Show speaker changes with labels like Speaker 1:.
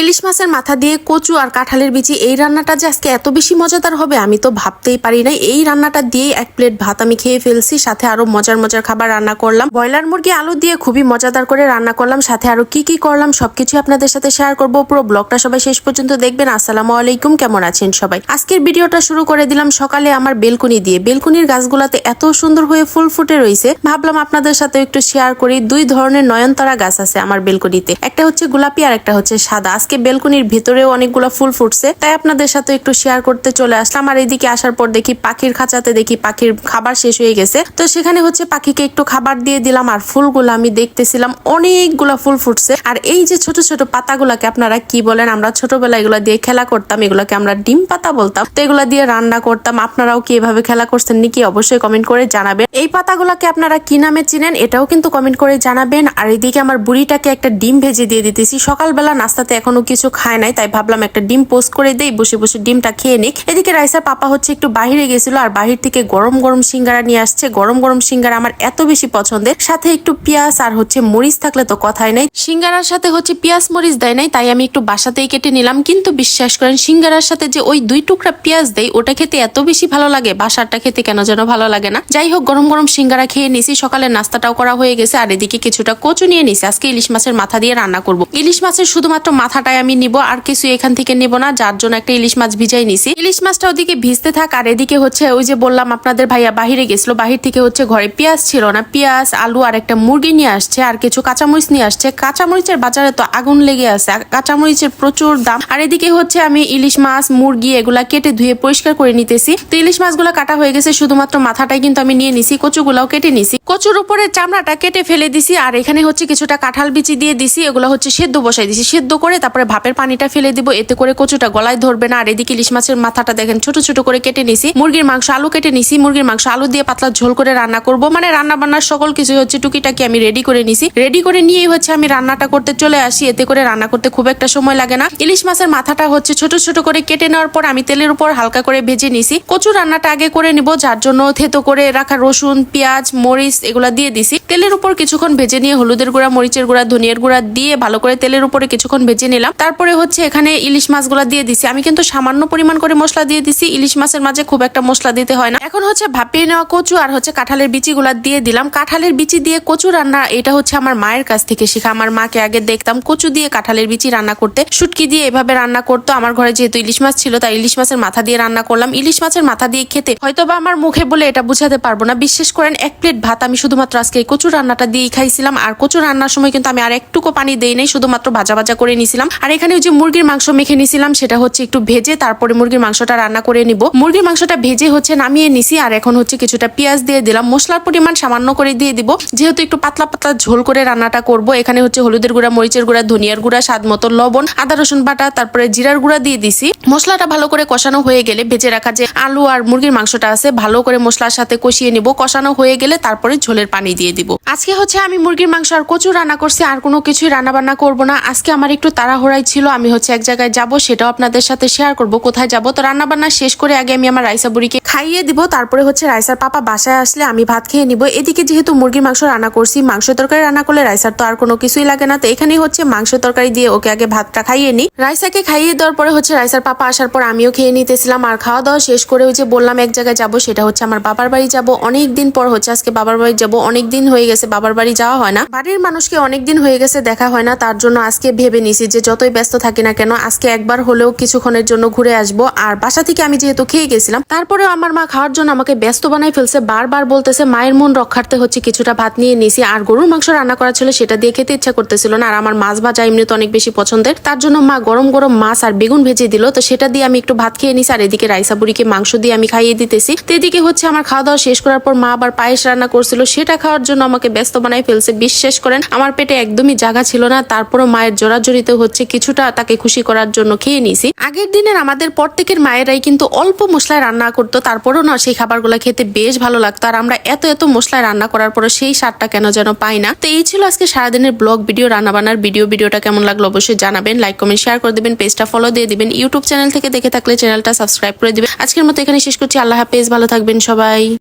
Speaker 1: ইলিশ মাছের মাথা দিয়ে কচু আর কাঁঠালের বিচি, এই রান্নাটা যে আজকে এত বেশি মজাদার হবে, আমি তো ভাবতেই পারি না এই রান্নাটা দিয়ে এক প্লেট ভাত আমি খেয়ে ফেলছি, সাথে আরও মজার মজার খাবার রান্না করলাম। ব্রয়লার মুরগি আলু দিয়ে খুবই মজাদার করে রান্না করলাম, সাথে আরও কি কি করলাম সবকিছু আপনাদের সাথে শেয়ার করব। পুরো ব্লগটা সবাই শেষ পর্যন্ত দেখবেন। আসসালামু আলাইকুম, কেমন আছেন সবাই? আজকের ভিডিওটা শুরু করে দিলাম সকালে আমার বেলকুনি দিয়ে। বেলকুনির গাছগুলাতে এত সুন্দর হয়ে ফুল ফুটে রয়েছে ভাবলাম আপনাদের সাথে একটু শেয়ার করি। দুই ধরনের নয়নতারা গাছ আছে আমার বেলকুনিতে। একটা হচ্ছে গোলাপি আর একটা হচ্ছে সাদা। আজকে বেলকুনির ভিতরেও অনেকগুলো ফুল ফুটছে। তাই আপনাদের সাথে একটু শেয়ার করতে চলে আসলাম। আর এদিকে আসার পর দেখি পাখির খাঁচাতে দেখি পাখির খাবার শেষ হয়ে গেছে। তো সেখানে হচ্ছে পাখিকে একটু খাবার দিয়ে দিলাম আর ফুলগুলো আমি দেখতেছিলাম অনেকগুলা ফুল ফুটছে। আর এই যে ছোট ছোট পাতাগুলাকে আপনারা কি বলেন? আমরা ছোটবেলায় এগুলো দিয়ে খেলা করতাম, এগুলাকে আমরা ডিম পাতা বলতাম। তো এগুলা দিয়ে রান্না করতাম। আপনারাও কি এভাবে খেলা করছেন নাকি অবশ্যই কমেন্ট করে জানাবেন। এই পাতাগুলাকে আপনারা কি নামে চিনেন এটাও কিন্তু কমেন্ট করে জানাবেন। আর এদিকে আমার বুড়িটাকে একটা ডিম ভেজে দিয়ে দিতেছি। সকালবেলা নাস্তাতে এখনও কিছু খায় নাই, তাই ভাবলাম একটা ডিম পোস্ট করে দেই, বসে বসে ডিমটা খেয়ে নিক। এদিকে রাইসার পাপা হচ্ছে একটু বাহিরে গেছিল, আর বাহির থেকে গরম গরম সিঙ্গারা নিয়ে আসছে। গরম গরম সিঙ্গারা আমার এত বেশি পছন্দের। সাথে একটু পেঁয়াজ আর হচ্ছে মরিচ থাকলে তো কথাই নাই। সিঙ্গারার সাথে হচ্ছে পেঁয়াজ মরিচ দেয় নাই, তাই আমি একটু বাসাতেই কেটে নিলাম। কিন্তু বিশ্বাস করেন, সিঙ্গারার সাথে যে ওই দুই টুকরা পেঁয়াজ দেয় ওটা খেতে এত বেশি ভালো লাগে। বাসারটা খেতে কেন যেন ভালো লাগে না। যাই হোক, গরম গরম সিঙ্গারা খেয়ে নিছি। সকালে নাস্তাটাও করা হয়ে গেছে, আর এদিকে কিছুটা কচু নিয়ে নিছি। আজকে ইলিশ মাছের মাথা দিয়ে রান্না করব। ইলিশ মাছের শুধুমাত্র মাথাটাই আমি নিব, আর কিছু এখান থেকে নিব না, যার জন্য একটা ইলিশ মাছ ভিজাই নিছি। ইলিশ মাছটা ওদিকে ভিজতে থাক, আর এদিকে হচ্ছে ওই যে বললাম আপনাদের ভাইয়া বাহিরে গেছিল, বাহির থেকে হচ্ছে ঘরে পেঁয়াজ ছিল না, পেঁয়াজ, আলু আর একটা মুরগি নিয়ে আসছে, আর কিছু কাঁচামরিচ নিয়ে আসছে। কাঁচামরিচের বাজারে তো আগুন লেগে আছে কাঁচামরিচের প্রচুর দাম। আর এদিকে হচ্ছে আমি ইলিশ মাছ, মুরগি এগুলা কেটে ধুয়ে পরিষ্কার করে নিতেছি। তো ইলিশ মাছগুলো কাটা হয়ে গেছে, শুধুমাত্র মাথাটাই কিন্তু আমি নিয়ে নিছি, কচুগুলাও কেটে নিছি। কচুর উপরে চামড়াটা কেটে ফেলে দিছি, আর এখানে হচ্ছে কিছুটা কাঁঠাল বিচি দিয়ে দিছি, এগুলো হচ্ছে সেদ্ধ বসাই দিছি। সেদ্ধ করে তারপরে ভাপের পানিটা ফেলে দিব, এতে করে কচুটা গলায় ধরবে না। আর এদিকে ইলিশ মাছের মাথাটা দেখেন, ছোট ছোট করে কেটে নিছি। মুরগির মাংস, আলু কেটে নিছি। মুরগির মাংস, আলু দিয়ে পাতলা ঝোল করে রান্না করব। মানে রান্না বান্নার সকল কিছু হচ্ছে টুকিটাকি আমি রেডি করে নিছি। রেডি করে নিয়েই হচ্ছে আমি রান্নাটা করতে চলে আসি। এতে করে রান্না করতে খুব একটা সময় লাগে না। ইলিশ মাছের মাথাটা হচ্ছে ছোট ছোট করে কেটে নেওয়ার পর আমি তেলের উপর হালকা করে ভেজে নিছি। কচু রান্নাটা আগে করে নিব, যার জন্য থেতো করে রাখা রসুন, পেঁয়াজ, মরিচ এগুলা দিয়ে দিছি। তেলের উপর কিছুক্ষণ ভেজে নিয়ে হলুদের গুঁড়া, মরিচের গুঁড়া, ধনিয়ার গুঁড়া দিয়ে ভালো করে তেলের উপরে কিছুক্ষণ ভেজে নিলাম। তারপরে হচ্ছে এখানে ইলিশ মাছগুলা দিয়ে দিছি। আমি কিন্তু সামান্য পরিমাণ করে মশলা দিয়ে দিছি। ইলিশ মাছের মাঝে খুব একটা মশলা দিতে হয় না। এখন হচ্ছে ভাপিয়ে নেওয়া কচু আর হচ্ছে কাঁঠালের বিচিগুলা দিয়ে দিলাম। কাঁঠালের বিচি দিয়ে কচু রান্না, এটা হচ্ছে আমার মায়ের কাছ থেকে শেখা। আমার মাকে আগে দেখতাম কচু দিয়ে কাঁঠালের বিচি রান্না করতে। শুটকি দিয়ে এভাবে রান্না করতো। আমার ঘরে যেহেতু ইলিশ মাছ ছিল, তাই ইলিশ মাছের মাথা দিয়ে রান্না করলাম। ইলিশ মাছের মাথা দিয়ে খেতে হয়তো বা আমার মুখে বলে এটা বুঝাতে পারব না। বিশ্বাস করেন, এক প্লেট ভাত আমি শুধুমাত্র আজকে কচু রান্নাটা দিয়েই খাইছিলাম। আর কচু রান্নার সময় কিন্তু আমি আর একটুকু পানি দেই নাই, শুধুমাত্র ভাজা ভাজা করে নিছিলাম আর এখানে যে মুরগির মাংস মেখে নিছিলাম সেটা হচ্ছে একটু ভেজে, তারপরে মুরগির মাংসটা রান্না করে নিব। মুরগির মাংসটা ভেজে হচ্ছে নামিয়ে নিছি, আর এখন হচ্ছে কিছুটা পেঁয়াজ দিয়ে দিলাম। মশলার পরিমাণ সামান্য করে দিয়ে দিব। যেহেতু একটু পাতলা পাতলা ঝোল করে রান্নাটা করব, এখানে হচ্ছে হলুদের গুঁড়া, মরিচের গুঁড়া, ধনিয়ার গুঁড়া, স্বাদ মতো লবণ, আদা, রসুন বাটা, তারপরে জিরার গুঁড়া দিয়ে দিছি। মশলাটা ভালো করে কষানো হয়ে গেলে ভেজে রাখা যে আলু আর মুরগির মাংসটা আছে, ভালো করে মশলার সাথে কষিয়ে নিব। কষানো হয়ে গেলে তারপরে ঝোলের পানি দিয়ে দিব। আজকে হচ্ছে আমি মুরগির মাংস আর কচু রান্না করছি, আর কোনো কিছুই রান্না বান্না করব না। আজকে আমার একটু তাড়াহুড়াই ছিল, আমি হচ্ছে এক জায়গায় যাব, সেটাও আপনাদের সাথে শেয়ার করব, কোথায় যাব। তো রান্না বান্না শেষ করে আগে আমি আমার রাইসা বুড়িকে খাইয়ে দিব, তারপরে হচ্ছে রাইসার পাপা বাসায় আসলে আমি ভাত খেয়ে নিব। এদিকে যেহেতু মুরগির মাংস রান্না করছি, মাংস তরকারি রান্না করলে রাইসার তো আর কোনো কিছুই লাগে না। তো এখানেই হচ্ছে মাংস তরকারি দিয়ে ওকে আগে ভাতটা খাইয়ে নি রাইসাকে খাইয়ে দেওয়ার পরে হচ্ছে রাইসার পাপা আসার পর আমিও খেয়ে নিতেছিলাম। আর খাওয়া দাওয়া শেষ করে ওই যে বললাম এক জায়গায় যাব, সেটা হচ্ছে আমার বাবার বাড়ি যাব। অনেক দিন পর হচ্ছে আজকে বাবার বাড়ি যাব, অনেক দিন হয়ে গেছে বাবার বাড়ি যাওয়া হয় না। বাড়ির মানুষকে অনেক দিন হয়ে গেছে দেখা হয় না, তার জন্য আজকে ভেবে নিছি যে যতই ব্যস্ত থাকি না কেন, আজকে একবার হলেও কিছুক্ষণের জন্য ঘুরে আসব। আর বাসা থেকে আমি যেহেতু খেয়ে গেছিলাম, তারপরেও আমার মা খাওয়ার জন্য আমাকে ব্যস্ত বানাই ফেলছে। বারবার বলতেছে, মায়ের মন রক্ষার্থে হচ্ছে কিছুটা ভাত নিয়ে নিছি। আর গরুর মাংস রান্না করা ছিল সেটা দিয়ে খেতে ইচ্ছা করতেছিল না। আর আমার মাছ ভাজা এমনি তো অনেক বেশি পছন্দের। তার জন্য মা গরম গরম মাছ আর বেগুন ভেজে দিল। তো সেটা দিয়ে আমি একটু ভাত খেয়ে নিছি আর এদিকে রাইসা বুড়িকে মাংস দিয়ে আমি খাইয়ে দিতেছি। তো এদিকে হচ্ছে আমার খাওয়া দাওয়া শেষ করার পর মা আবার পায়েস রান্না করছিল। সেটা খাওয়ার জন্য আমাকে ব্যস্ত বানাই ফেলছে। বিশ্বাস করেন, আমার পেটে একদমই জায়গা ছিল না। তারপরও মায়ের জোরাজোরিতে হচ্ছে কিছুটা তাকে খুশি করার জন্য খেয়ে নিছি আগের দিনের আমাদের প্রত্যেকের মায়েরাই কিন্তু অল্প মশলায় রান্না করতো, তারপরও না সেই খাবারগুলো খেতে বেশ ভালো লাগতো। আর আমরা এত এত মশলায় রান্না করার পরে সেই স্বাদটা কেন যেন পাই না। তো এই ছিল আজকে সারাদিনের ব্লগ ভিডিও রান্না বান্নার ভিডিও। ভিডিওটা কেমন লাগল অবশ্যই জানাবেন লাইক কমেন্ট শেয়ার করে দিবেন পেজটা ফলো দিয়ে দিবেন। ইউটিউব চ্যানেল থেকে দেখে থাকলে চ্যানেলটা সাবস্ক্রাইব করে দিবেন। আজকের মতো এখানে শেষ করছি। আল্লাহ হাফেজ, ভালো থাকবেন সবাই।